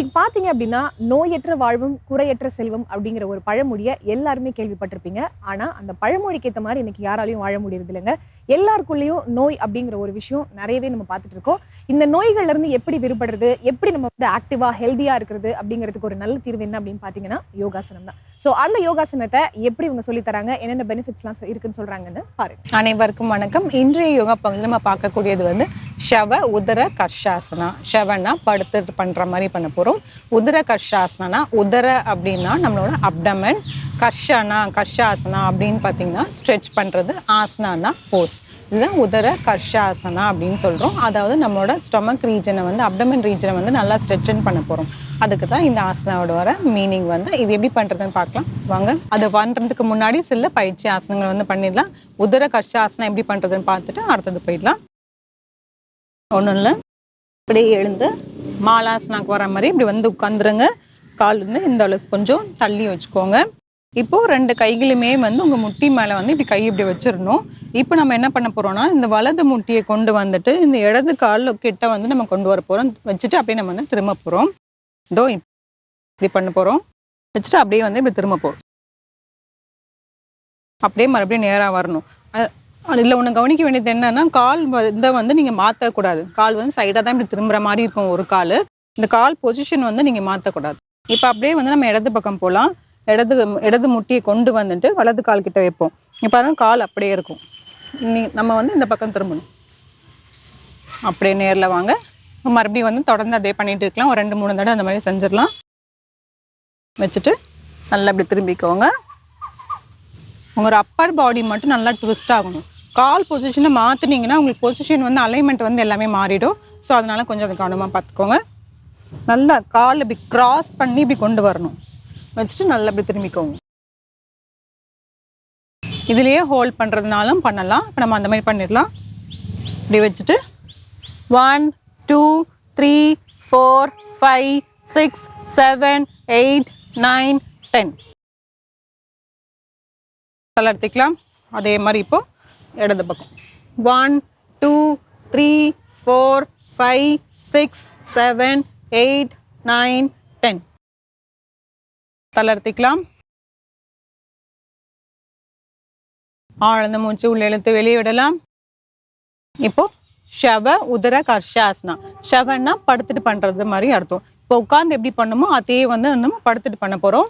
இன்னைக்கு பாத்தீங்க அப்படின்னா நோயற்ற வாழ்வும் குறையற்ற செல்வம் அப்படிங்கிற ஒரு பழமொழியை எல்லாருமே கேள்விப்பட்டிருப்பீங்க. ஆனா அந்த பழமொழிக்கு ஏற்ற மாதிரி இன்னைக்கு யாராலையும் வாழ முடியறது இல்லைங்க எல்லாருக்குள்ளேயும் நோய் அப்படிங்கிற ஒரு விஷயம் நிறையவே நம்ம பார்த்துட்டு இருக்கோம். இந்த நோய்கள்ல இருந்து எப்படி விடுபடுறது எப்படி நம்ம வந்து ஆக்டிவா ஹெல்த்தியாக இருக்கிறது அப்படிங்கிறதுக்கு ஒரு நல்ல தீர்வு என்ன அப்படின்னு பாத்தீங்கன்னா யோகாசனம் தான். ஸோ அந்த யோகாசனத்தை எப்படி இவங்க சொல்லி தராங்க என்னென்ன பெனிஃபிட்ஸ்லாம் இருக்குன்னு சொல்றாங்கன்னு பாருங்க. அனைவருக்கும் வணக்கம். இன்றைய யோகா பகுதியில் நம்ம பார்க்கக்கூடியது வந்து ஷவ உதர கர்ஷாசனா. ஷவனா படுத்துட்டு பண்ற மாதிரி பண்ண போறோம். உதர கர்ஷாசனா உதர அப்படின்னா நம்மளோட அப்டமன் கர்ஷனா கர்ஷாசனா அப்படின்னு பார்த்தீங்கன்னா ஸ்ட்ரெச் பண்ணுறது ஆசனானா போஸ் இதுதான் உதர கர்ஷாசனா அப்படின்னு சொல்கிறோம் அதாவது நம்மளோட ஸ்டொமக் ரீஜனை வந்து அப்டமன் ரீஜனை வந்து நல்லா ஸ்ட்ரெச்சன் பண்ண போகிறோம் அதுக்கு தான் இந்த ஆசனாவோட வர மீனிங் வந்து இது எப்படி பண்ணுறதுன்னு பார்க்கலாம். வாங்க அதை பண்ணுறதுக்கு முன்னாடி சில பயிற்சி ஆசனங்கள் வந்து பண்ணிடலாம். உதர கர்ஷாசனம் எப்படி பண்ணுறதுன்னு பார்த்துட்டு அடுத்தது போயிடலாம். ஒன்றும் இல்லை இப்படியே எழுந்து மாலாசனாக்கு வர மாதிரி இப்படி வந்து உட்காந்துருங்க கால் வந்து இந்த அளவுக்கு கொஞ்சம் தள்ளி வச்சுக்கோங்க. இப்போ ரெண்டு கைகளுமே வந்து உங்க முட்டி மேல வந்து இப்படி கை இப்படி வச்சிடணும். இப்போ நம்ம என்ன பண்ண போறோம்னா இந்த வலது முட்டியை கொண்டு வந்துட்டு இந்த இடது கால் கிட்ட வந்து நம்ம கொண்டு வர போறோம். வச்சுட்டு அப்படியே நம்ம வந்து திரும்ப போறோம். இதோ இப்படி பண்ண போறோம். வச்சுட்டு அப்படியே வந்து இப்படி திரும்ப போறோம் அப்படியே மறுபடியும் நேராக வரணும். அ- ஒன்று கவனிக்க வேண்டியது என்னன்னா கால் இதை வந்து நீங்கள் மாற்றக்கூடாது கால் வந்து சைடாக தான் இப்படி திரும்புற மாதிரி இருக்கும் ஒரு கால். இந்த கால் பொசிஷன் வந்து நீங்கள் மாற்றக்கூடாது இப்போ அப்படியே வந்து நம்ம இடது பக்கம் போகலாம் இடது இடது முட்டியை கொண்டு வந்துட்டு வலது கால் கிட்ட வைப்போம். இப்போ பாருங்க கால் அப்படியே இருக்கும். நீ நம்ம வந்து இந்த பக்கம் திரும்பணும். அப்படியே நேரில் வாங்க. மறுபடியும் வந்து தொடர்ந்து அதே பண்ணிட்டு இருக்கலாம். ஒரு ரெண்டு மூணு தடவை அந்த மாதிரி செஞ்சிடலாம். வச்சுட்டு நல்லா இப்படி திரும்பிக்கோங்க. உங்களோட அப்பர் பாடி மட்டும் நல்லா ட்விஸ்ட் ஆகணும். கால் பொசிஷனை மாற்றினீங்கன்னா உங்களுக்கு பொசிஷன் வந்து அலைன்மெண்ட் வந்து எல்லாமே மாறிடும். ஸோ அதனால கொஞ்சம் அதை கவனமாக பார்த்துக்கோங்க. நல்லா கால் இப்படி கிராஸ் பண்ணி இப்படி கொண்டு வரணும். வச்சுட்டு நல்லா இப்படி திரும்பிக்கோங்க. இதுலேயே ஹோல்ட் பண்ணுறதுனாலும் பண்ணலாம். இப்போ நம்ம அந்த மாதிரி பண்ணிடலாம். இப்படி வச்சுட்டு one two three four five six seven eight nine ten தளர்த்திக்கலாம் அதே மாதிரி இப்போ இடது பக்கம். One two three four five six seven eight nine தளர்த்திக்கலாம். ஆழ்ந்த மூச்சு உள்ள இழுத்து வெளியே விடலாம். இப்போ ஷவ உதர கர்ஷாசனா. ஷவன்னா படுத்துட்டு பண்றது மாதிரி அர்த்தம். இப்போ உட்கார்ந்து எப்படி பண்ணுமோ அதே வந்து நம்ம படுத்துட்டு பண்ண போறோம்.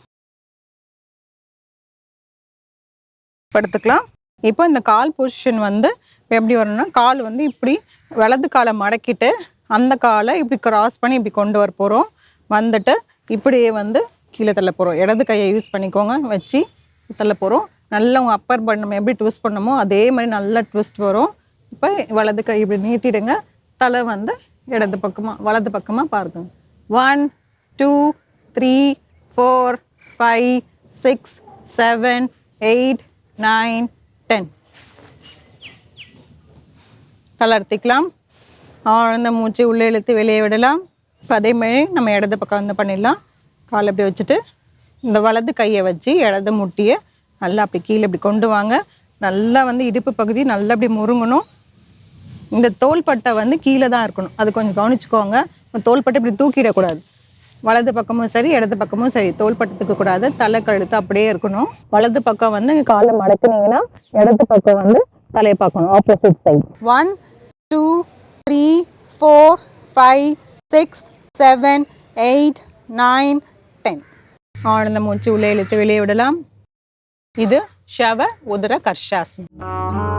படுத்துக்கலாம். இப்போ இந்த கால் பொசிஷன் வந்து எப்படி வரணும்னா கால் வந்து இப்படி வலது காலை மடக்கிட்டு அந்த காலை இப்படி கிராஸ் பண்ணி இப்படி கொண்டு வர போகிறோம் வந்துட்டு இப்படியே வந்து கீழே தள்ள போகிறோம் இடது கையை யூஸ் பண்ணிக்கோங்க. வச்சு தள்ள போகிறோம் நல்லா உங்கள் அப்பர் பண்ண எப்படி ட்விஸ்ட் பண்ணமோ அதே மாதிரி நல்லா ட்விஸ்ட் வரும். இப்போ வலது கை இப்படி நீட்டிடுங்க. தலை வந்து இடது பக்கமாக வலது பக்கமாக பாருங்க. One two three four five six seven eight nine ten தளர்த்திக்கலாம் ஆழ்ந்த மூச்சு உள்ளே இழுத்து வெளியே விடலாம். இப்போ அதே மாதிரி நம்ம இடது பக்கம் வந்து பண்ணிடலாம். காலை அப்படி வச்சுட்டு இந்த வலது கையை வச்சு இடது முட்டியை நல்லா அப்படி கீழே இப்படி கொண்டு வாங்க. நல்லா வந்து இடுப்பு பகுதி நல்லா அப்படி முருங்கணும். இந்த தோள்பட்டை வந்து கீழே தான் இருக்கணும். அது கொஞ்சம் கவனிச்சுக்கோங்க. தோள்பட்டை இப்படி தூக்கிடக்கூடாது. வலது பக்கமும் சரி இடது பக்கமும் சரி. தோள்பட்டத்துக்கு கூடாது. தலை கழுத்து அப்படியே இருக்கணும். வலது பக்கம் வந்து காலை மடக்குனீங்கன்னா இடது பக்கம் வந்து தலையை பார்க்கணும். Opposite side one two three four five six seven eight nine ஆனந்த மூச்சு உள்ளே இழுத்து வெளியே விடலாம். இது ஷவ உதர கர்ஷாசனம்.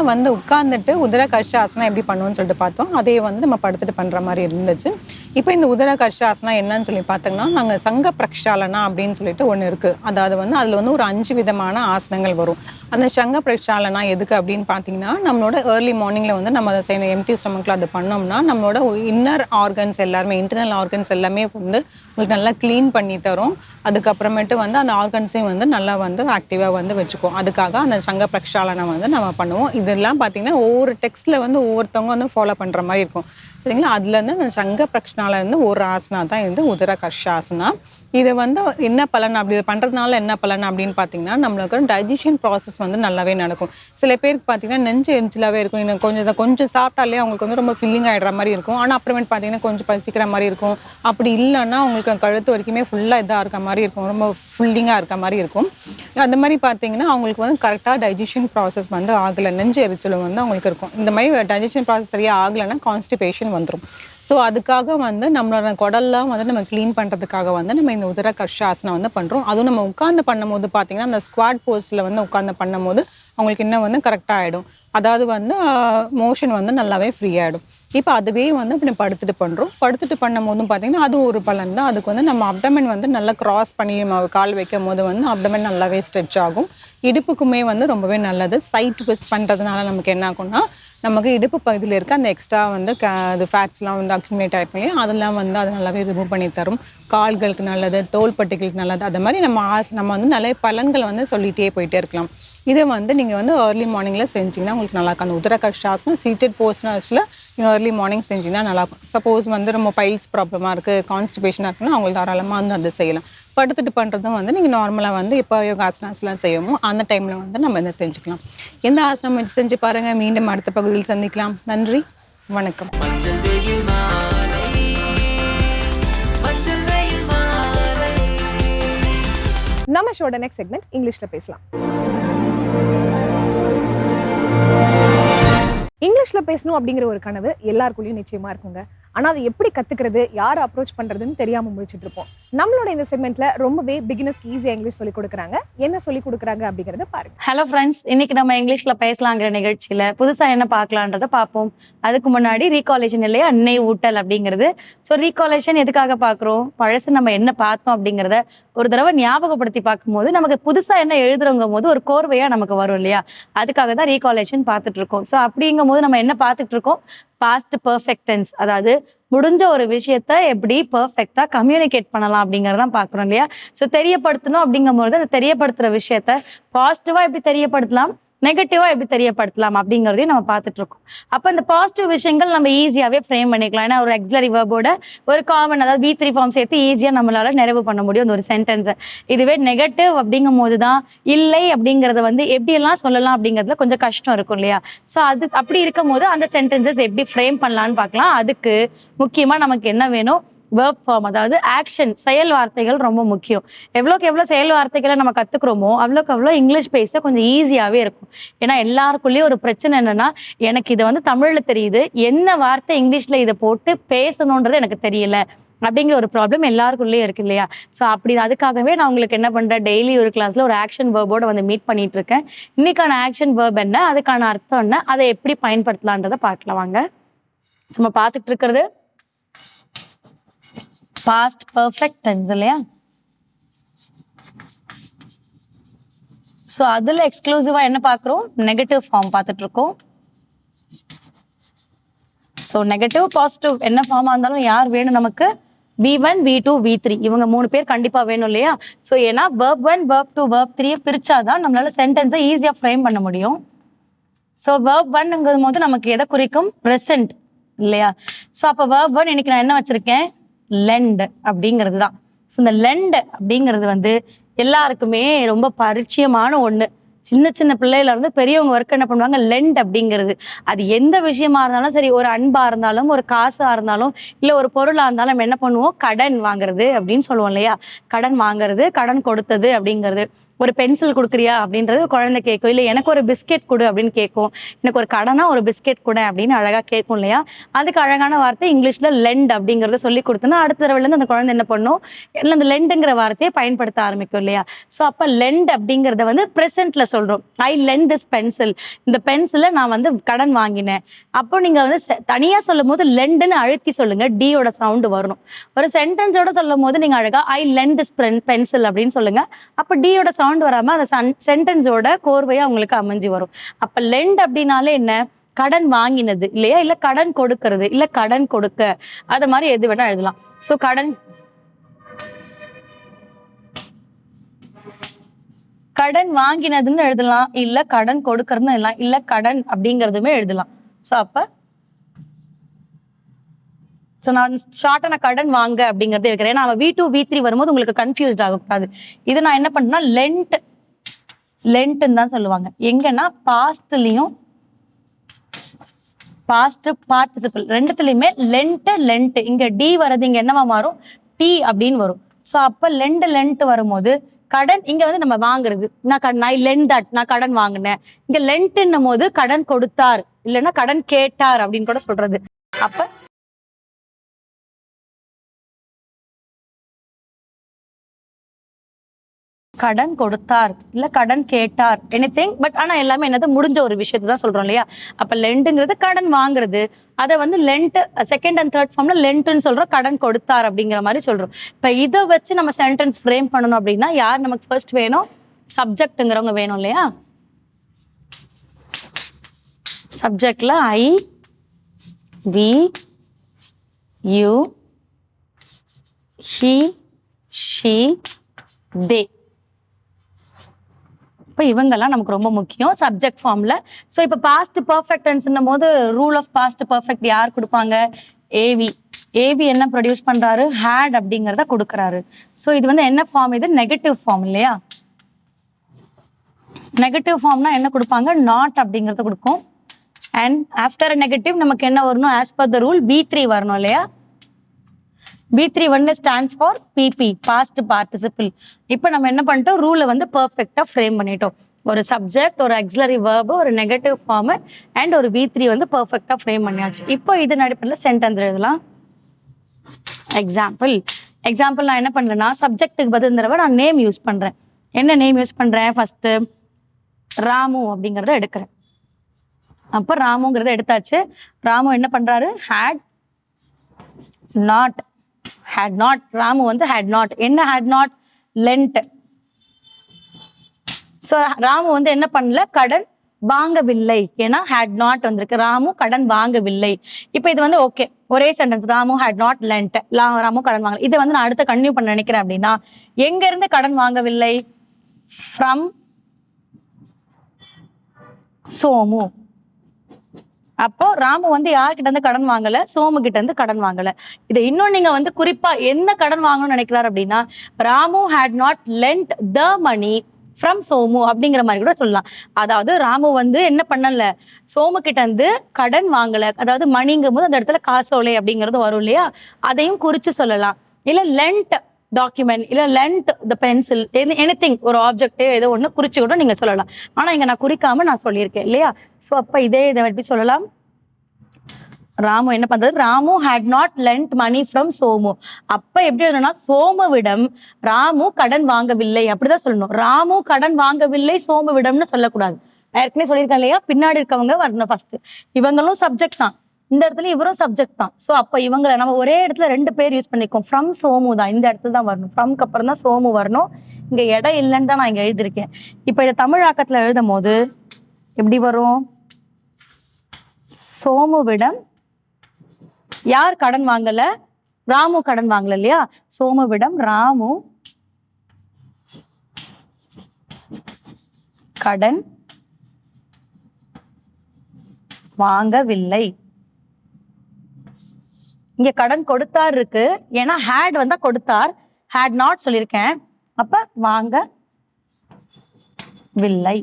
ஆனால் வந்து உட்கார்ந்துட்டு உதர கர்ஷாசனா எப்படி பண்ணுவோம்னு சொல்லிட்டு பார்த்தோம். அதே வந்து நம்ம படுத்துட்டு பண்ணுற மாதிரி இருந்துச்சு. இப்போ இந்த உதர கர்ஷாசனம் என்னன்னு சொல்லி பார்த்தோம்னா நாங்கள் சங்க பிரக்ஷாலனா அப்படின்னு சொல்லிட்டு ஒன்று இருக்குது அதாவது வந்து அதில் வந்து ஒரு அஞ்சு விதமான ஆசனங்கள் வரும். அந்த சங்க பிரக்ஷாலனா எதுக்கு அப்படின்னு பார்த்தீங்கன்னா நம்மளோட ஏர்லி மார்னிங்கில் வந்து நம்ம அதை செய்யணும். எம்டி ஸ்டமக்கில் அது பண்ணோம்னா நம்மளோட இன்னர் ஆர்கன்ஸ் எல்லாருமே இன்டர்னல் ஆர்கன்ஸ் எல்லாமே வந்து உங்களுக்கு நல்லா க்ளீன் பண்ணி தரும். அதுக்கப்புறமேட்டு வந்து அந்த ஆர்கன்ஸையும் வந்து நல்லா வந்து ஆக்டிவாக வந்து வச்சுக்கும். அதுக்காக அந்த சங்க பிரக்ஷாலனை வந்து நம்ம பண்ணுவோம். இதெல்லாம் பார்த்தீங்கன்னா ஒவ்வொரு டெக்ஸ்ட்டில் வந்து ஒவ்வொருத்தவங்க வந்து ஃபாலோ பண்ணுற மாதிரி இருக்கும். சரிங்களா? அதுலேருந்து அந்த சங்க பிரக்ஷனால இருந்து ஒரு ஆசனா தான் இது உதர கர்ஷாசனா இது வந்து என்ன பலன் அப்படி இது பண்ணுறதுனால என்ன பலன் அப்படின்னு பார்த்தீங்கன்னா நம்மளுக்கு டைஜஷன் ப்ராசஸ் வந்து நல்லாவே நடக்கும். சில பேருக்கு பார்த்தீங்கன்னா நெஞ்சு எரிச்சலாகவே இருக்கும். இன்னும் கொஞ்சம் இதை கொஞ்சம் சாப்பிட்டாலே அவங்களுக்கு வந்து ரொம்ப ஃபில்லிங் ஆகிடுற மாதிரி இருக்கும். ஆனால் அப்புறமேட்டு பார்த்தீங்கன்னா கொஞ்சம் பசிக்கிற மாதிரி இருக்கும். அப்படி இல்லைன்னா அவங்களுக்கு கழுத்து வரைக்குமே ஃபுல்லாக இதாக இருக்க மாதிரி இருக்கும். ரொம்ப ஃபுல்லிங்காக இருக்க மாதிரி இருக்கும். அந்த மாதிரி பார்த்தீங்கன்னா அவங்களுக்கு வந்து கரெக்டாக டைஜஷன் ப்ராசஸ் வந்து ஆகலை. நெஞ்சு எரிச்சலும் வந்து அவங்களுக்கு இருக்கும். இந்த மாதிரி டைஜஷன் ப்ராசஸ் சரியாக ஆகலைன்னா கான்ஸ்டிபேஷன் வந்துடும் ஸோ அதுக்காக வந்து நம்மளோட குடல்லாம் வந்து நம்ம க்ளீன் பண்ணுறதுக்காக வந்து நம்ம இந்த உதர கர்ஷாசனம் வந்து பண்ணுறோம் அதுவும் நம்ம உட்காந்து பண்ணும்போது பார்த்தீங்கன்னா அந்த ஸ்குவாட் போஸ்டில் வந்து உட்காந்து பண்ணும்போது அவங்களுக்கு இன்னும் வந்து கரெக்டாக ஆகிடும் அதாவது வந்து மோஷன் வந்து நல்லாவே ஃப்ரீ ஆகிடும் இப்போ அதுவே வந்து இப்போ படுத்துட்டு பண்ணுறோம் படுத்துட்டு பண்ணும் போதும் பார்த்தீங்கன்னா அது ஒரு பலன் தான். அதுக்கு வந்து நம்ம அப்டமன் வந்து நல்லா கிராஸ் பண்ணி நம்ம கால் வைக்கும் போது வந்து அப்டமன் நல்லாவே ஸ்ட்ரெச் ஆகும். இடுப்புக்குமே வந்து ரொம்பவே நல்லது. சைட் ட்விஸ்ட் பண்ணுறதுனால நமக்கு என்ன ஆகும்னா நமக்கு இடுப்பு பகுதியில் இருக்க அந்த எக்ஸ்ட்ரா வந்து க அது ஃபேட்ஸ்லாம் வந்து அக்யூமிலேட் ஆகிருக்கும் இல்லையா? அதெல்லாம் வந்து அது நல்லாவே ரிமூவ் பண்ணி தரும். கால்களுக்கு நல்லது தோள்பட்டைகளுக்கு நல்லது. அது மாதிரி நம்ம ஆஸ் நம்ம வந்து நிறைய பலன்கள் வந்து சொல்லிகிட்டே போயிட்டே இருக்கலாம். இதை வந்து நீங்கள் வந்து ஏர்லி மார்னிங்கில் செஞ்சீங்கன்னா உங்களுக்கு நல்லாயிருக்கும். அந்த உதரகஷ்டாசனம் சீட்டட் போஸ்டர்ஸில் நீங்கள் ஏர்லி மார்னிங் செஞ்சீங்கன்னா நல்லாயிருக்கும். சப்போஸ் வந்து ரொம்ப பைல்ஸ் ப்ராப்ளமாக இருக்குது கான்ஸ்டிபேஷனாக இருக்குன்னா அவங்களுக்கு தாராளமாக வந்து அதை செய்யலாம். படுத்துட்டு பண்ணுறதும் வந்து நீங்கள் நார்மலாக வந்து எப்போ யோகாசனாஸ்லாம் செய்யமோ அந்த டைமில் வந்து நம்ம இதை செஞ்சுக்கலாம். எந்த ஆசனம் செஞ்சு பாருங்கள் மீண்டும் அடுத்த பகுதியில் சந்திக்கலாம். நன்றி. வணக்கம். நம்ம ஷோட நெக்ஸ்ட் செக்மெண்ட் இங்கிலீஷில் பேசலாம். இங்கிலீஷ்ல பேசணும் அப்படிங்கிற ஒரு கனவு எல்லாருக்குள்ளேயும் நிச்சயமா இருக்குங்க. ஆனால் அதை எப்படி கற்றுக்கிறது யாரை அப்ரோச் பண்ணுறதுன்னு தெரியாமல் முடிச்சுட்டு இருப்போம். நம்மளோட இந்த செக்மெண்ட்ல ரொம்பவே பிகினர்ஸ்க்கு ஈஸியாக இங்கிலீஷ் சொல்லி கொடுக்குறாங்க. என்ன சொல்லி கொடுக்குறாங்க அப்படிங்கிறத பாருங்க. ஹலோ ஃப்ரெண்ட்ஸ் இன்னைக்கு நம்ம இங்கிலீஷில் பேசலாங்கிற நிகழ்ச்சியில் புதுசாக என்ன பார்க்கலான்றத பார்ப்போம். அதுக்கு முன்னாடி ரீகாலேஷன் இல்லையா? அன்னை ஊட்டல் அப்படிங்கிறது. ஸோ ரீகாலேஷன் எதுக்காக பார்க்குறோம்? பழசு நம்ம என்ன பார்த்தோம் அப்படிங்கிறத ஒரு தடவை ஞாபகப்படுத்தி பார்க்கும்போது நமக்கு புதுசாக என்ன எழுதுறோங்க போது ஒரு கோர்வையாக நமக்கு வரும் இல்லையா? அதுக்காக தான் ரீகாலேஷன் பார்த்துட்டு இருக்கோம். ஸோ அப்படிங்கும் போது நம்ம என்ன பார்த்துட்டு இருக்கோம்? பாஸ்ட் பர்ஃபெக்ட் டென்ஸ் அதாவது முடிஞ்ச ஒரு விஷயத்த எப்படி பர்ஃபெக்டா கம்யூனிகேட் பண்ணலாம் அப்படிங்கறதான் பார்க்குறோம் இல்லையா? ஸோ தெரியப்படுத்தணும் அப்படிங்கும்போது அந்த தெரியப்படுத்துற விஷயத்த பாசிட்டிவா எப்படி தெரியப்படுத்தலாம்? நெகட்டிவாக எப்படி தெரியப்படுத்தலாம் அப்படிங்கிறதையும் நம்ம பார்த்துட்டு இருக்கோம் அப்போ இந்த பாசிட்டிவ் விஷயங்கள் நம்ம ஈஸியாகவே ஃப்ரேம் பண்ணிக்கலாம். ஏன்னா ஒரு எக்ஸலரி வேர்போட ஒரு காமன் அதாவது பி த்ரீ ஃபார்ம் சேர்த்து ஈஸியாக நம்மளால நிறைவு பண்ண முடியும் அந்த ஒரு சென்டென்ஸை இதுவே நெகட்டிவ் அப்படிங்கும் போது தான் இல்லை அப்படிங்கிறத வந்து எப்படியெல்லாம் சொல்லலாம் அப்படிங்கிறதுல கொஞ்சம் கஷ்டம் இருக்கும் இல்லையா? ஸோ அது அப்படி இருக்கும் போது அந்த சென்டென்சஸ் எப்படி ஃப்ரேம் பண்ணலான்னு பார்க்கலாம். அதுக்கு முக்கியமாக நமக்கு என்ன வேணும்? வேர்ப் ஃபார்ம் அதாவது ஆக்ஷன் செயல் வார்த்தைகள் ரொம்ப முக்கியம். எவ்வளோக்கு எவ்வளோ செயல் வார்த்தைகளை நம்ம கற்றுக்குறோமோ அவ்வளோக்கு அவ்வளோ இங்கிலீஷ் பேச கொஞ்சம் ஈஸியாகவே இருக்கும். ஏன்னா எல்லாருக்குள்ளேயும் ஒரு பிரச்சனை என்னென்னா எனக்கு இது வந்து தமிழில் தெரியுது என்ன வார்த்தை இங்கிலீஷில் இதை போட்டு பேசணுன்றது எனக்கு தெரியல அப்படிங்கிற ஒரு ப்ராப்ளம் எல்லாருக்குள்ளேயும் இருக்கு இல்லையா? ஸோ அப்படி அதுக்காகவே நான் உங்களுக்கு என்ன பண்ணுறேன் டெய்லி ஒரு கிளாஸில் ஒரு ஆக்ஷன் வேர்போட வந்து மீட் பண்ணிட்டு இருக்கேன். இன்னைக்கான ஆக்ஷன் வேர்ப் என்ன அதுக்கான அர்த்தம் என்ன அதை எப்படி பயன்படுத்தலான்றதை பார்க்கலாம் வாங்க. சும்மா பார்த்துட்டு இருக்கிறது. பாஸ்ட் பர்ஃபெக்ட் டென்ஸ் இல்லையா? ஸோ அதில் எக்ஸ்க்ளூசிவாக என்ன பார்க்குறோம் நெகட்டிவ் ஃபார்ம் பார்த்துட்டு இருக்கோம் ஸோ நெகட்டிவ் பாசிட்டிவ் என்ன ஃபார்மாக இருந்தாலும் யார் வேணும் நமக்கு? V one V two V three இவங்க மூணு பேர் கண்டிப்பாக வேணும் இல்லையா? ஸோ ஏன்னா verb one verb two verb த்ரீயை பிரிச்சாதான் நம்மளால சென்டென்ஸை ஈஸியாக ஃப்ரேம் பண்ண முடியும். ஸோ வேர்ப் ஒன்னுங்கும் போது நமக்கு எதை குறிக்கும்? ப்ரெசன்ட் இல்லையா? ஸோ அப்போ வேர்ப் ஒன் இன்னைக்கு நான் என்ன வச்சிருக்கேன்? லெண்ட் அப்படிங்கிறது தான் ஸோ இந்த லெண்ட் அப்படிங்கிறது வந்து எல்லாருக்குமே ரொம்ப பரிச்சயமான ஒன்று சின்ன சின்ன பிள்ளையில இருந்து பெரியவங்க வரைக்கும் என்ன பண்ணுவாங்க? லெண்ட் அப்படிங்கிறது. அது எந்த விஷயமா இருந்தாலும் சரி ஒரு அன்பா இருந்தாலும் ஒரு காசா இருந்தாலும் இல்லை ஒரு பொருளா இருந்தாலும் நம்ம என்ன பண்ணுவோம்? கடன் வாங்குறது அப்படின்னு சொல்லுவோம் இல்லையா? கடன் வாங்குறது கடன் கொடுத்தது அப்படிங்கிறது. ஒரு பென்சில் கொடுக்குறியா அப்படின்றது குழந்தை கேட்கும். இல்லை எனக்கு ஒரு பிஸ்கெட் கொடு அப்படின்னு கேட்கும். எனக்கு ஒரு கடனா ஒரு பிஸ்கெட் கொடு அப்படின்னு அழகா கேட்கும் இல்லையா? அதுக்கு அழகான வார்த்தை இங்கிலீஷ்ல லெண்ட் அப்படிங்கிறத சொல்லி கொடுத்தோன்னா அடுத்த தடவைல இருந்து அந்த குழந்தை என்ன பண்ணும்? எல்லாம் அந்த லெண்டுங்கிற வார்த்தையை பயன்படுத்த ஆரம்பிக்கும் இல்லையா? ஸோ அப்போ லெண்ட் அப்படிங்கறத வந்து ப்ரெசென்ட்ல சொல்றோம். ஐ லெண்ட் திஸ் பென்சில் இந்த பென்சிலை நான் வந்து கடன் வாங்கினேன். அப்போ நீங்க வந்து தனியாக தனியா சொல்லும் போது லெண்டுன்னு அழுத்தி சொல்லுங்க. டியோட சவுண்ட் வரணும் ஒரு சென்டென்ஸோட சொல்லும் போது நீங்க அழகா ஐ லெண்ட் திஸ் பென்சில் அப்படின்னு சொல்லுங்க. அப்போ டியோட சவுண்ட் வராம அந்த சென்டென்ஸோட கோர்வையாக உங்களுக்கு அமைஞ்சு வரும். அப்ப லெண்ட் அப்படின்னாலே என்ன? கடன் வாங்கினது இல்லையா? இல்ல கடன் கொடுக்கறது இல்ல கடன் கொடுக்க. அது மாதிரி எது வேணா எழுதலாம். சோ கடன் கடன் வாங்கினதுன்னு எழுதலாம் இல்ல கடன் கொடுக்கறதுன்னு எழுதலாம் இல்ல கடன் அப்படிங்கறதுமே எழுதலாம். சோ அப்ப ஸோ நான் ஷார்ட்டான கடன் வாங்க அப்படிங்கிறது இருக்கிறேன் ஏன்னா வி டூ வி த்ரீ வரும்போது உங்களுக்கு கன்ஃபியூஸ்ட் ஆகக்கூடாது. இது நான் என்ன பண்ணேன்னா லென்ட் லென்ட்னு தான் சொல்லுவாங்க. எங்கன்னா பாஸ்ட்லையும் பாஸ்ட் பார்ட்டிசிபிள் ரெண்டுத்துலையுமே லென்ட் லென்ட் இங்கே டி வர்றது இங்கே என்னவா மாறும்? டி அப்படின்னு வரும். ஸோ அப்போ லெண்ட் லென்ட் வரும்போது கடன் இங்க வந்து நம்ம வாங்குறது. நான் கடன் ஐ லெண்ட் தட் நான் கடன் வாங்கினேன். இங்க லென்ட்ன்னும் போது கடன் கொடுத்தார். இல்லைன்னா கடன் கேட்டார் அப்படின்னு கூட சொல்றது. அப்ப கடன் கொடுத்தார் இல்ல கடன் கேட்டார் எனி திங் பட் ஆனா எல்லாமே என்னது முடிஞ்ச ஒரு விஷயத்தை தான் சொல்றோம் இல்லையா? அப்ப லெண்டுங்கிறது கடன் வாங்குறது. அதை வந்து லென்ட் செகண்ட் அண்ட் தேர்ட் ஃபார்ம்ல லென்ட்னு சொல்றோம் கடன் கொடுத்தார் அப்படிங்கிற மாதிரி சொல்றோம். இப்ப இதை வச்சு நம்ம சென்டென்ஸ் ஃப்ரேம் பண்ணணும் அப்படின்னா யார் நமக்கு ஃபர்ஸ்ட் வேணும்? சப்ஜெக்ட்ங்கிறவங்க வேணும் இல்லையா? சப்ஜெக்ட்ல I we you he she they இப்போ இவங்கெல்லாம் நமக்கு ரொம்ப முக்கியம் சப்ஜெக்ட் ஃபார்மில் ஸோ இப்போ பாஸ்ட் பர்ஃபெக்டன்ஸ்னும் போது ரூல் ஆஃப் பாஸ்ட் பர்ஃபெக்ட் யார் கொடுப்பாங்க? ஏவி ஏவி என்ன ப்ரொடியூஸ் பண்ணுறாரு ஹேட் அப்படிங்கிறத கொடுக்குறாரு. ஸோ இது வந்து என்ன ஃபார்ம் இது நெகட்டிவ் ஃபார்ம் இல்லையா? நெகட்டிவ் ஃபார்ம்னா என்ன கொடுப்பாங்க? நாட் அப்படிங்கிறத கொடுக்கும். அண்ட் ஆஃப்டர் நெகட்டிவ் நமக்கு என்ன வரணும்? As per the rule V three வரணும் இல்லையா? பி த்ரீ ஒன்னு stands for PP past participle இப்போ நம்ம என்ன பண்ணிட்டோம்? ரூலை வந்து பர்ஃபெக்டாக ஃப்ரேம் பண்ணிட்டோம். ஒரு சப்ஜெக்ட் ஒரு அக்ஸலரி வேர்பு ஒரு நெகட்டிவ் ஃபார்மு அண்ட் ஒரு வி த்ரீ வந்து பர்ஃபெக்டாக ஃப்ரேம் பண்ணியாச்சு. இப்போ இதன் அடிப்படையில் சென்டென்ஸ் எழுதலாம். எக்ஸாம்பிள் எக்ஸாம்பிள் நான் என்ன பண்ணுறேன்னா சப்ஜெக்ட்டுக்கு பதில் தடவை நான் நேம் யூஸ் பண்ணுறேன் என்ன நேம் யூஸ் பண்ணுறேன் ஃபஸ்ட்டு ராமு அப்படிங்கிறத எடுக்கிறேன். அப்போ ராமுங்கிறத எடுத்தாச்சு. ராமு என்ன பண்ணுறாரு had not had not Ramu வந்து ஹேட் நாட் என்ன had not lent so Ramu வந்து என்ன பண்ணல? கடன் வாங்கவில்லை. ஏன்னா ஹேட் நாட் வந்திருக்கு. ராமு கடன் வாங்கவில்லை. இப்போ இது வந்து ஓகே ஒரே sentence Ramu had not lent லா- ராமு கடன் வாங்கல. இதை வந்து நான் அடுத்த கண்டினியூ பண்ண நினைக்கிறேன் அப்படின்னா எங்க இருந்து கடன் வாங்கவில்லை? ஃப்ரம் சோமு. அப்போ ராமு வந்து யார்கிட்ட இருந்து கடன் வாங்கல? சோமு கிட்ட இருந்து கடன் வாங்கல. இதை இன்னும் நீங்க வந்து குறிப்பா என்ன கடன் வாங்கணும்னு நினைக்கிறாரு அப்படின்னா Ramu had not lent the money from Somu அப்படிங்கிற மாதிரி கூட சொல்லலாம். அதாவது ராமு வந்து என்ன பண்ணல? சோமு கிட்ட இருந்து கடன் வாங்கல. அதாவது மணிங்கும் போது அந்த இடத்துல காசோலை அப்படிங்கிறது வரும் இல்லையா? அதையும் குறிச்சு சொல்லலாம். இல்ல லென்ட் டாக்குமெண்ட் இல்ல லென்ட் த பென்சில் எனிதிங் ஒரு ஆப்ஜெக்டே ஏதோ ஒன்று குறிச்சு கூட நீங்க சொல்லலாம். ஆனா இங்க நான் குறிக்காம நான் சொல்லியிருக்கேன் இல்லையா? ஸோ அப்ப இதே இதை எப்படி சொல்லலாம்? ராமு என்ன பண்றது? Ramu had not lent money from Somu. அப்ப எப்படி வரணும்னா சோமுவிடம் ராமு கடன் வாங்கவில்லை. அப்படிதான் சொல்லணும். ராமு கடன் வாங்கவில்லை சோமுவிடம்னு சொல்லக்கூடாது. ஏற்கனவே சொல்லியிருக்கேன் இல்லையா? பின்னாடி இருக்கவங்க வரணும் ஃபர்ஸ்ட் இவங்களும் சப்ஜெக்ட் தான். இந்த இடத்துல இவரும் சப்ஜெக்ட் தான். ஸோ அப்போ இவங்களை நம்ம ஒரே இடத்துல ரெண்டு பேர் யூஸ் பண்ணிக்கோம் ஃப்ரம் சோமு தான். இந்த இடத்துல தான் வரணும். ஃப்ரம்க்கு அப்புறம் தான் சோமு வரணும். இங்கே இடம் இல்லைன்னு தான் நான் இங்கே எழுதியிருக்கேன். இப்போ இதை தமிழாக்கத்தில் எழுதும் போது எப்படி வரும்? சோமுவிடம் யார் கடன் வாங்கலை? ராமு கடன் வாங்கல இல்லையா? சோமுவிடம் ராமு கடன் வாங்கவில்லை. இங்கே கடன் கொடுத்தார் இருக்கு. ஏன்னா ஹேட் வந்தால் கொடுத்தார். ஹேட் நாட் சொல்லியிருக்கேன். அப்ப வாங்க. வில்லை.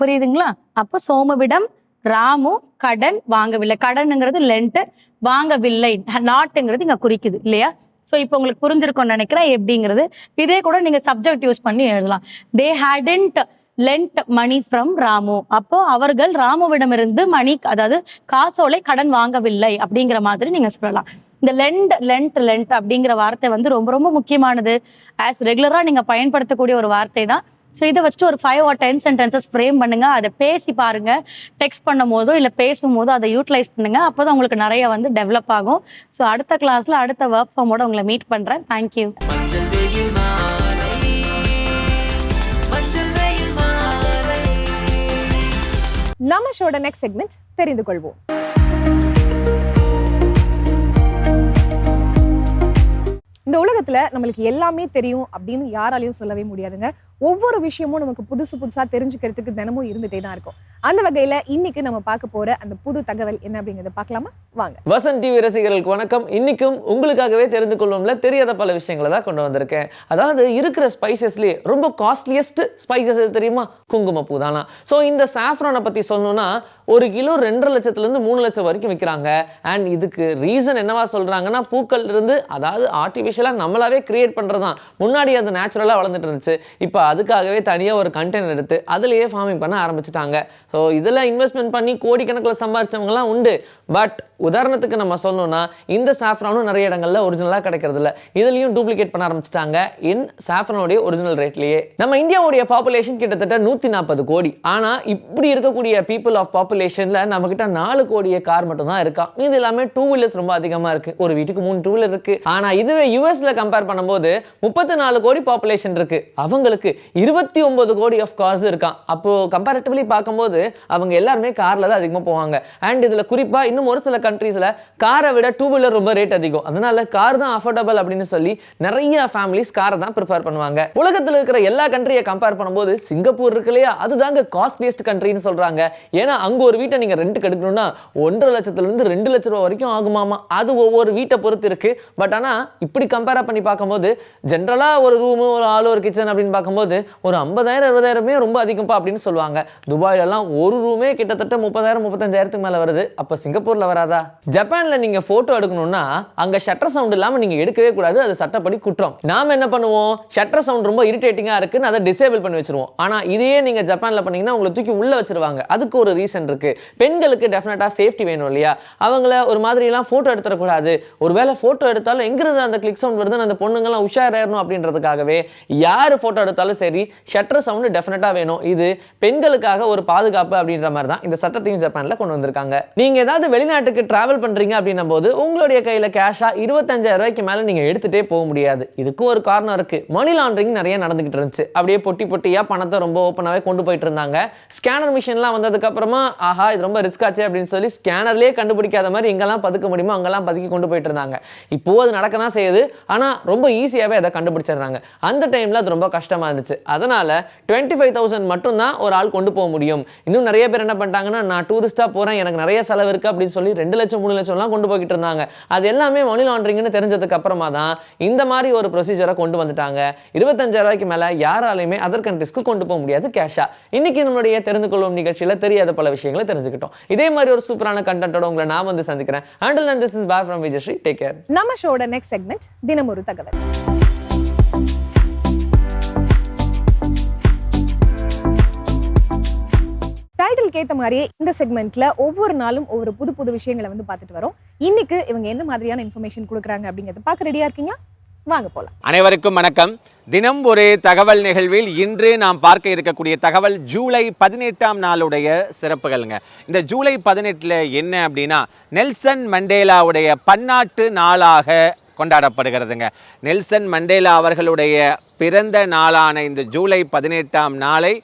புரியுதுங்களா? அப்ப சோமவிடம் ராமு கடன் வாங்கவில்லை. கடனுங்கிறது லென்ட் வாங்கவில்லை. நாட்டுங்கிறது இங்கே குறிக்குது இல்லையா? ஸோ இப்போ உங்களுக்கு புரிஞ்சிருக்கும்னு நினைக்கிறேன். எப்படிங்கிறது? இதே கூட நீங்கள் சப்ஜெக்ட் யூஸ் பண்ணி எழுதலாம். They hadn't lent money from Ramu. அப்போ அவர்கள் ராமுவிடமிருந்து மணி அதாவது காசோலை கடன் வாங்கவில்லை அப்படிங்கிற மாதிரி நீங்க சொல்லலாம். இந்த லெண்ட் லென்ட் லென்ட் அப்படிங்கிற வார்த்தை வந்து ரொம்ப ரொம்ப முக்கியமானது. ஆஸ் ரெகுலராக நீங்க பயன்படுத்தக்கூடிய ஒரு வார்த்தை தான். ஸோ இதை வச்சுட்டு ஒரு five or ten sentences frame பண்ணுங்க. அதை பேசி பாருங்க. டெக்ஸ்ட் பண்ணும் போதோ இல்லை பேசும்போதோ அதை யூட்டிலைஸ் பண்ணுங்க. அப்போதான் உங்களுக்கு நிறைய வந்து டெவலப் ஆகும். ஸோ அடுத்த கிளாஸ்ல அடுத்த ஒர்க் ஃபார்மோட உங்களை மீட் பண்றேன். தேங்க்யூ நம்ம ஷோட நெக்ஸ்ட் செக்மெண்ட் தெரிந்து கொள்வோம். இந்த உலகத்துல நம்மளுக்கு எல்லாமே தெரியும் அப்படின்னு யாராலையும் சொல்லவே முடியாதுங்க. ஒவ்வொரு விஷயமும் நமக்கு புதுசு புதுசாக தெரிஞ்சுக்கிறதுக்கு தினமும் இருந்துட்டே தான் இருக்கும். அந்த வகையில் இன்னைக்கு நம்ம பார்க்க போகிற அந்த புது தகவல் என்ன அப்படிங்கிறத பார்க்கலாமா? வாங்க. வசன் டிவி ரசிகர்களுக்கு வணக்கம். இன்னைக்கும் உங்களுக்காகவே தெரிந்து கொள்ளும்ல தெரியாத பல விஷயங்களை தான் கொண்டு வந்திருக்கேன். அதாவது இருக்கிற ஸ்பைசஸ்லேயே ரொம்ப காஸ்ட்லியஸ்ட் ஸ்பைசஸ் தெரியுமா? குங்குமப்பூ தானா. ஸோ இந்த சாஃப்ரானை பற்றி சொல்லணும்னா ஒரு கிலோ ரெண்டரை லட்சத்துலேருந்து மூணு லட்சம் வரைக்கும் விற்கிறாங்க அண்ட் இதுக்கு ரீசன் என்னவா சொல்கிறாங்கன்னா பூக்கள் இருந்து அதாவது ஆர்டிஃபிஷியலாக நம்மளாவே கிரியேட் பண்ணுறது தான் முன்னாடி அது நேச்சுரலாக வளர்ந்துட்டு இருந்துச்சு. இப்போ அதுக்காகவே தனியாக ஒரு கண்டெய்னர் எடுத்து அதுலேயே ஃபார்மிங் பண்ண ஆரம்பிச்சிட்டாங்க. ஸோ இதில் இன்வெஸ்ட்மெண்ட் பண்ணி கோடிக்கணக்கில் சம்பாரிச்சவங்கலாம் உண்டு. பட் உதாரணத்துக்கு நம்ம சொல்லணும்னா இந்த சாஃப்ரானும் நிறைய இடங்களில் ஒரிஜினலாக கிடைக்கிறது இதுலேயும் டூப்ளிகேட் பண்ண ஆரம்பிச்சிட்டாங்க. இன் சாஃப்ரானுடைய ஒரிஜினல் ரேட்லேயே நம்ம இந்தியாவுடைய பாப்புலேஷன் கிட்டத்தட்ட நூற்றி நாற்பது கோடி. ஆனால் இப்படி இருக்கக்கூடிய பீப்புள் ஆஃப் பாப்புலேஷனில் நம்மக்கிட்ட நாலு கோடிய கார் மட்டும் தான் இருக்கா? இது எல்லாமே டூ வீலர்ஸ் ரொம்ப அதிகமாக இருக்குது ஒரு வீட்டுக்கு மூணு டூ வீலர் இருக்குது ஆனால் இதுவே யூஎஸில் கம்பேர் பண்ணும்போது முப்பத்தி நாலு கோடி பாப்புலேஷன் இருக்குது அவங்களுக்கு இருபத்தி ஒன்பது கோடி ஆஃப் கார்ஸ் இருக்கான். அப்போ கம்பேரிட்டிவ்லி பார்க்கும்போது அவங்க எல்லாருமே கார்ல தான் அதிகமாக போவாங்க. அண்ட் இதுல குறிப்பா இன்னும் ஒரு சில கண்ட்ரீஸில் காரை விட டூ வீலர் ரொம்ப ரேட் அதிகம். அதனால கார் தான் அஃபோர்டபுள் அப்படின்னு சொல்லி நிறைய ஃபேமிலிஸ் காரை தான் ப்ரிஃபர் பண்ணுவாங்க. உலகத்துல இருக்கிற எல்லா கண்ட்ரியை கம்பேர் பண்ணும்போது சிங்கப்பூர் இருக்கு இல்லையா? அதுதாங்க காஸ்ட்லியஸ்ட் கண்ட்ரின்னு சொல்றாங்க. ஏன்னா அங்க ஒரு வீட்டை நீங்க ரெண்ட் எடுக்கணும்னா ஒன்றரை லட்சத்துல இருந்து ரெண்டு லட்ச ரூபா வரைக்கும் ஆகுமாமா? அது ஒவ்வொரு வீட்டை பொறுத்து இருக்கு. பட் ஆனா இப்படி கம்பேர் பண்ணி பார்க்கும்போது ஜென்ரலா ஒரு ரூமு ஒரு ஆள் ஒரு கிச்சன் அப்படின்னு பார்க்கும்போது ஒரு ஐம்பதாயிரம் இருபதாயிரமே ரொம்ப அதிகம்ப்பா அப்படின்னு சொல்லுவாங்க. துபாயிலலாம் ஒரு ரூமே கிட்டத்தட்ட முப்பதாயிரம் முப்பத்தஞ்சாயிரத்துக்கு மேலே வருது. அப்போ சிங்கப்பூரில் வராதா? ஜப்பானில் நீங்கள் ஃபோட்டோ எடுக்கணும்னா அங்கே ஷட்டர் சவுண்ட் இல்லாமல் நீங்கள் எடுக்கவே கூடாது. அது சட்டப்படி குற்றம். நாம என்ன பண்ணுவோம்? ஷட்டர் சவுண்ட் ரொம்ப இரிட்டேட்டிங்காக இருக்குன்னு அதை டிசேபிள் பண்ணி வச்சிருவோம். ஆனால் இதையே நீங்கள் ஜப்பானில் பண்ணீங்கன்னா உங்களை தூக்கி உள்ளே வச்சிருவாங்க. அதுக்கு ஒரு ரீசன் இருக்குது பெண்களுக்கு டெஃபினட்டாக சேஃப்டி வேணும் இல்லையா? அவங்கள ஒரு மாதிரிலாம் ஃபோட்டோ எடுத்துடக்கூடாது. ஒருவேளை ஃபோட்டோ எடுத்தாலும் எங்கிருந்து அந்த கிளிக் சவுண்ட் வருதுன்னு அந்த பொண்ணுங்கள்லாம் உஷாராயிரணும் அப்படின்றதுக்காகவே யார் ஃபோட்டோ எடுத்தாலும் சரி ஷட்டர் சவுண்டு டெஃபினட்டாக வேணும். இது பெண்களுக்காக ஒரு பாதுகாப்பு அப்படின்ற மாதிரி தான் இந்த சட்டத்தையும் ஜப்பானில் கொண்டு வந்திருக்காங்க. நீங்கள் ஏதாவது வெளிநாட்டுக்கு ட்ராவல் பண்ணுறீங்க அப்படின்னும் போது உங்களுடைய கையில் கேஷா இருபத்தஞ்சாயிரம் ரூபாய்க்கு மேலே நீங்கள் எடுத்துகிட்டே போக முடியாது. இதுக்கும் ஒரு காரணம் இருக்குது மணி லாண்டரிங் நிறைய நடந்துகிட்டு இருந்துச்சு. அப்படியே பொட்டி பொட்டியாக பணத்தை ரொம்ப ஓப்பனாகவே கொண்டு போயிட்டு இருந்தாங்க. ஸ்கேனர் மிஷின்லாம் வந்ததுக்கப்புறமா ஆஹா இது ரொம்ப ரிஸ்க் ஆச்சு அப்படின்னு சொல்லி ஸ்கேனர்லேயே கண்டுபிடிக்காத மாதிரி எங்கெல்லாம் பதுக்க முடியுமோ அங்கெல்லாம் பதுக்கி கொண்டு போயிட்டு இருந்தாங்க. இப்போது அது நடக்க தான் செய்யுது. ஆனால் ரொம்ப ஈஸியாகவே அதை கண்டுபிடிச்சிடுறாங்க. அந்த டைமில் அது ரொம்ப கஷ்டமாக இருந்துச்சு. அதனால டுவெண்ட்டி ஃபைவ் தௌசண்ட் மட்டும் தான் ஒரு ஆள் கொண்டு போக முடியும். இன்னும் நிறைய பேர் என்ன பண்ணிட்டாங்கன்னா நான் டூரிஸ்டா போறேன் எனக்கு நிறைய செலவு இருக்கு அப்படின்னு சொல்லி ரெண்டு லட்சம் மூணு லட்சம்லாம் கொண்டு போய்கிட்டு இருந்தாங்க. அது எல்லாமே மணி லாண்டரிங்னு தெரிஞ்சதுக்கு அப்புறமா தான் இந்த மாதிரி ஒரு ப்ரொசீஜரை கொண்டு வந்துட்டாங்க. இருபத்தஞ்சாயிரம் மேலே மேல யாராலையுமே அதர் கண்ட்ரிஸ்க்கு கொண்டு போக முடியாது கேஷா இன்னைக்கு நம்மளுடைய தெரிந்து கொள்வோம் நிகழ்ச்சியில தெரியாத பல விஷயங்களை தெரிஞ்சுக்கிட்டோம். இதே மாதிரி ஒரு சூப்பரான கண்டென்ட்டோட உங்களை நான் வந்து சந்திக்கிறேன். Until this is bye from Vijayasri take care நம்ம ஷோட நெக்ஸ்ட் செக்மெண்ட் தினம் தகவல். டைட்டிலுக்கு ஏத்த மாதிரியே இந்த செக்மெண்ட்ல ஒவ்வொரு நாளும் ஒவ்வொரு புது புது விஷயங்களை வந்து பார்த்துட்டு வரோம். இன்னைக்கு இவங்க என்ன மாதிரியான இன்ஃபர்மேஷன் கொடுக்குறாங்க அப்படிங்கறத பார்க்க ரெடியா இருக்கீங்களா? வாங்க போலாம். அனைவருக்கும் வணக்கம். தினம் ஒரு தகவல் நிகழ்வில் இன்று நாம் பார்க்க இருக்கக்கூடிய தகவல் ஜூலை பதினெட்டாம் நாளுடைய சிறப்புகள்ங்க. இந்த ஜூலை பதினெட்டில் என்ன அப்படின்னா நெல்சன் மண்டேலாவுடைய பன்னாட்டு நாளாக கொண்டாடப்படுகிறதுங்க. நெல்சன் மண்டேலா அவர்களுடைய பிறந்த நாளான இந்த ஜூலை பதினெட்டாம் நாளை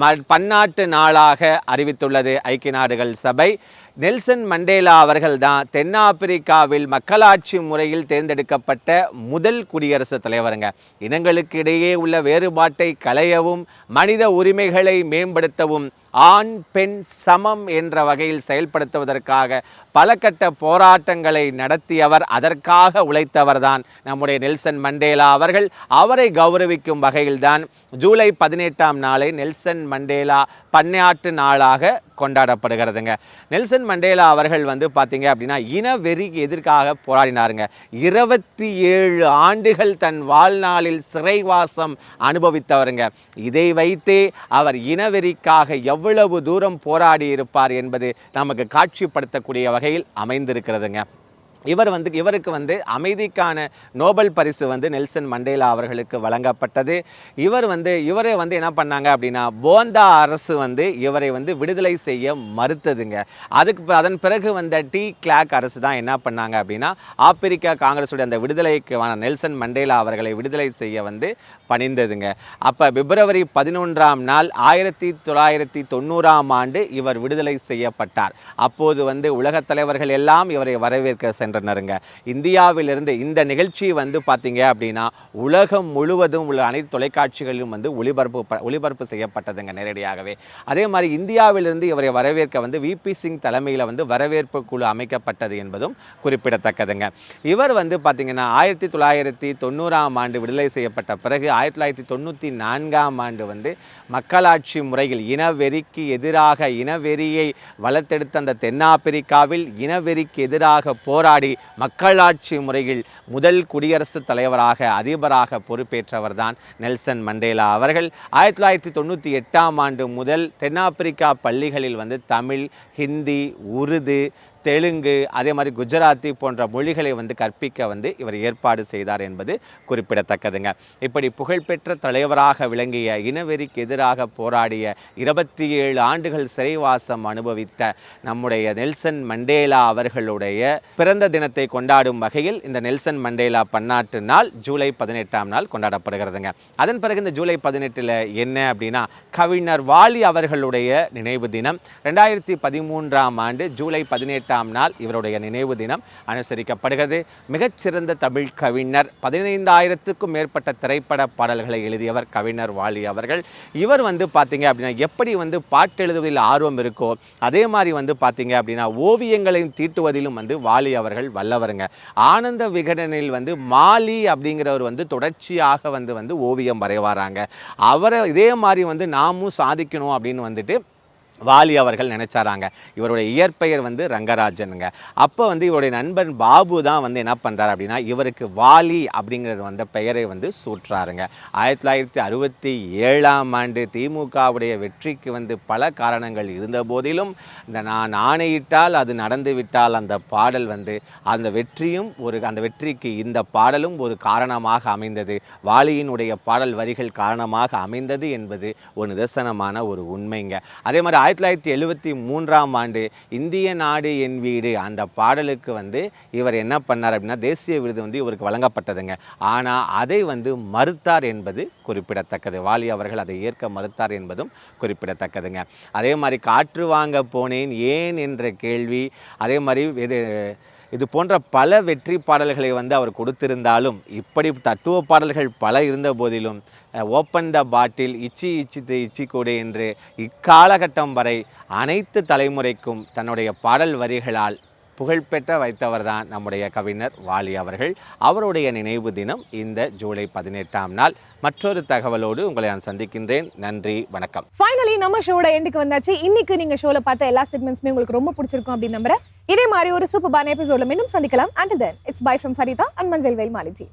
ம பன்னாட்டு நாளாக அறிவித்துள்ளது ஐக்கிய நாடுகள் சபை. நெல்சன் மண்டேலா அவர்கள் தான் தென்னாப்பிரிக்காவில் மக்களாட்சி முறையில் தேர்ந்தெடுக்கப்பட்ட முதல் குடியரசுத் தலைவருங்க. இனங்களுக்கு இடையே உள்ள வேறுபாட்டை களையவும் மனித உரிமைகளை மேம்படுத்தவும் ஆண் பெண் சமம் என்ற வகையில் செயல்படுத்துவதற்காக பல கட்ட போராட்டங்களை நடத்தியவர் அதற்காக உழைத்தவர்தான் நம்முடைய நெல்சன் மண்டேலா அவர்கள். அவரை கௌரவிக்கும் வகையில்தான் ஜூலை பதினெட்டாம் நாளை நெல்சன் மண்டேலா பன்னாட்டு நாளாக கொண்டாடப்படுகிறதுங்க. நெல்சன் மண்டேலா அவர்கள் வந்து பார்த்தீங்க அப்படின்னா இனவெறிக்கு எதிர்க்காக போராடினாருங்க. இருபத்தி ஏழு ஆண்டுகள் தன் வாழ்நாளில் சிறைவாசம் அனுபவித்தவருங்க. இதை வைத்தே அவர் இனவெறிக்காக எவ்வளவு தூரம் போராடி இருப்பார் என்பது நமக்கு காட்சிப்படுத்தக்கூடிய வகையில் அமைந்திருக்கிறதுங்க. இவர் வந்து இவருக்கு வந்து அமைதிக்கான நோபல் பரிசு வந்து நெல்சன் மண்டேலா அவர்களுக்கு வழங்கப்பட்டது. இவர் வந்து இவரை வந்து என்ன பண்ணாங்க அப்படின்னா போந்தா அரசு வந்து இவரை வந்து விடுதலை செய்ய மறுத்ததுங்க. அதுக்கு ப- அதன் பிறகு வந்த டி. கிளாக் அரசு தான் என்ன பண்ணாங்க அப்படின்னா ஆப்பிரிக்கா காங்கிரஸுடைய அந்த விடுதலைக்கான நெல்சன் மண்டேலா அவர்களை விடுதலை செய்ய வந்து பணிந்ததுங்க. அப்போ பிப்ரவரி பதினொன்றாம் நாள் ஆயிரத்தி தொள்ளாயிரத்தி தொண்ணூறாம் ஆண்டு இவர் விடுதலை செய்யப்பட்டார். அப்போது வந்து உலகத் தலைவர்கள் எல்லாம் இவரை வரவேற்க சென்றனருங்க. இந்தியாவிலிருந்து இந்த நிகழ்ச்சி வந்து பார்த்தீங்க அப்படின்னா உலகம் முழுவதும் உள்ள அனைத்து தொலைக்காட்சிகளிலும் வந்து ஒளிபரப்பு ஒளிபரப்பு செய்யப்பட்டதுங்க நேரடியாகவே. அதே மாதிரி இந்தியாவிலிருந்து இவரை வரவேற்க வந்து விபி சிங் தலைமையில் வந்து வரவேற்பு குழு அமைக்கப்பட்டது என்பதும் குறிப்பிடத்தக்கதுங்க. இவர் வந்து பார்த்தீங்கன்னா ஆயிரத்தி தொள்ளாயிரத்தி தொண்ணூறாம் ஆண்டு விடுதலை செய்யப்பட்ட பிறகு ஆயிரத்தி தொள்ளாயிரத்தி தொண்ணூற்றி நான்காம் ஆண்டு வந்து மக்களாட்சி முறையில் இனவெறிக்கு எதிராக இனவெறியை வளர்த்தெடுத்த அந்த தென்னாப்பிரிக்காவில் இனவெறிக்கு எதிராக போராடி மக்களாட்சி முறையில் முதல் குடியரசுத் தலைவராக அதிபராக பொறுப்பேற்றவர் தான் நெல்சன் மண்டேலா அவர்கள். ஆயிரத்தி தொள்ளாயிரத்தி தொண்ணூற்றி எட்டாம் ஆண்டு முதல் தென்னாப்பிரிக்கா பள்ளிகளில் வந்து தமிழ் ஹிந்தி உருது தெலுங்கு அதே மாதிரி குஜராத்தி போன்ற மொழிகளை வந்து கற்பிக்க வந்து இவர் ஏற்பாடு செய்தார் என்பது குறிப்பிடத்தக்கதுங்க. இப்படி புகழ்பெற்ற தலைவராக விளங்கிய இனவெறிக்கு எதிராக போராடிய இருபத்தி ஏழு ஆண்டுகள் சிறைவாசம் அனுபவித்த நம்முடைய நெல்சன் மண்டேலா அவர்களுடைய பிறந்த தினத்தை கொண்டாடும் வகையில் இந்த நெல்சன் மண்டேலா பன்னாட்டு நாள் ஜூலை பதினெட்டாம் நாள் கொண்டாடப்படுகிறதுங்க. அதன் பிறகு இந்த ஜூலை பதினெட்டில் என்ன அப்படின்னா கவிஞர் வாலி அவர்களுடைய நினைவு தினம் ரெண்டாயிரத்தி பதிமூன்றாம் ஆண்டு ஜூலை பதினெட்டு பதினெட்டாம் நாள் இவருடைய நினைவு தினம் அனுசரிக்கப்படுகிறது. மிகச்சிறந்த தமிழ் கவிஞர் பதினைந்தாயிரத்துக்கும் மேற்பட்ட திரைப்பட பாடல்களை எழுதியவர் கவிஞர் வாலி அவர்கள். இவர் வந்து பார்த்தீங்க அப்படின்னா எப்படி வந்து பாட்டு எழுதுவதில் ஆர்வம் இருக்கோ அதே மாதிரி வந்து பார்த்தீங்க அப்படின்னா ஓவியங்களையும் தீட்டுவதிலும் வந்து வாலி அவர்கள் வல்லவருங்க. ஆனந்த விகடனில் வந்து மாலி அப்படிங்கிறவர் வந்து தொடர்ச்சியாக வந்து வந்து ஓவியம் வரைவாராங்க. அவரை இதே மாதிரி வந்து நாமும் சாதிக்கணும் அப்படின்னு வந்துட்டு வாலி அவர்கள் நினச்சாராங்க. இவருடைய இயற்பெயர் வந்து ரங்கராஜனுங்க. அப்போ வந்து இவருடைய நண்பன் பாபு தான் வந்து என்ன பண்ணுறாரு அப்படின்னா இவருக்கு வாலி அப்படிங்கிறது வந்த பெயரை வந்து சூட்டுறாருங்க ஆயிரத்தி தொள்ளாயிரத்தி அறுபத்தி ஏழாம் ஆண்டு திமுகவுடைய வெற்றிக்கு வந்து பல காரணங்கள் இருந்த போதிலும் இந்த நான் ஆணையிட்டால் அது நடந்து விட்டால் அந்த பாடல் வந்து அந்த வெற்றியும் ஒரு அந்த வெற்றிக்கு இந்த பாடலும் ஒரு காரணமாக அமைந்தது. வாலியினுடைய பாடல் வரிகள் காரணமாக அமைந்தது என்பது ஒரு நிதர்சனமான ஒரு உண்மைங்க. அதே மாதிரி ஆயிரத்தி தொள்ளாயிரத்தி எழுபத்தி மூன்றாம் ஆண்டு இந்திய நாடு என் வீடு அந்த பாடலுக்கு வந்து இவர் என்ன பண்ணார் அப்படின்னா தேசிய விருது வந்து இவருக்கு வழங்கப்பட்டதுங்க. ஆனால் அதை வந்து மறுத்தார் என்பது குறிப்பிடத்தக்கது. வாலி அவர்கள் அதை ஏற்க மறுத்தார் என்பதும் குறிப்பிடத்தக்கதுங்க. அதே மாதிரி காற்று வாங்க போனேன் ஏன் என்ற கேள்வி அதே மாதிரி இது இது போன்ற பல வெற்றி பாடல்களை வந்து அவர் கொடுத்திருந்தாலும் இப்படி தத்துவ பாடல்கள் பல இருந்த போதிலும் ஓப்பன் த பாட்டில் இச்சி இச்சித்து இச்சி கூடு என்று இக்காலகட்டம் வரை அனைத்து தலைமுறைக்கும் தன்னுடைய பாடல் வரிகளால் புகழ்பெற்ற வைத்தவர்தான் நம்முடைய கவிஞர் வாலி அவர்கள். அவருடைய நினைவு தினம் இந்த ஜூலை பதினெட்டாம் நாள். மற்றொரு தகவலோடு உங்களை நான் சந்திக்கின்றேன். நன்றி வணக்கம். ஃபைனலி நம்ம ஷோட எண்டுக்கு வந்தாச்சு. இன்னைக்கு நீங்க ஷோல பார்த்த எல்லா செக்மெண்ட்ஸுமே உங்களுக்கு ரொம்ப பிடிச்சிருக்கும் அப்படின்னு நம்புறேன். இதே மாதிரி ஒரு சூப்பர் பான மீண்டும் சந்திக்கலாம். And then it's bye from Farida and மஞ்சள் வெயில் மாலிஜி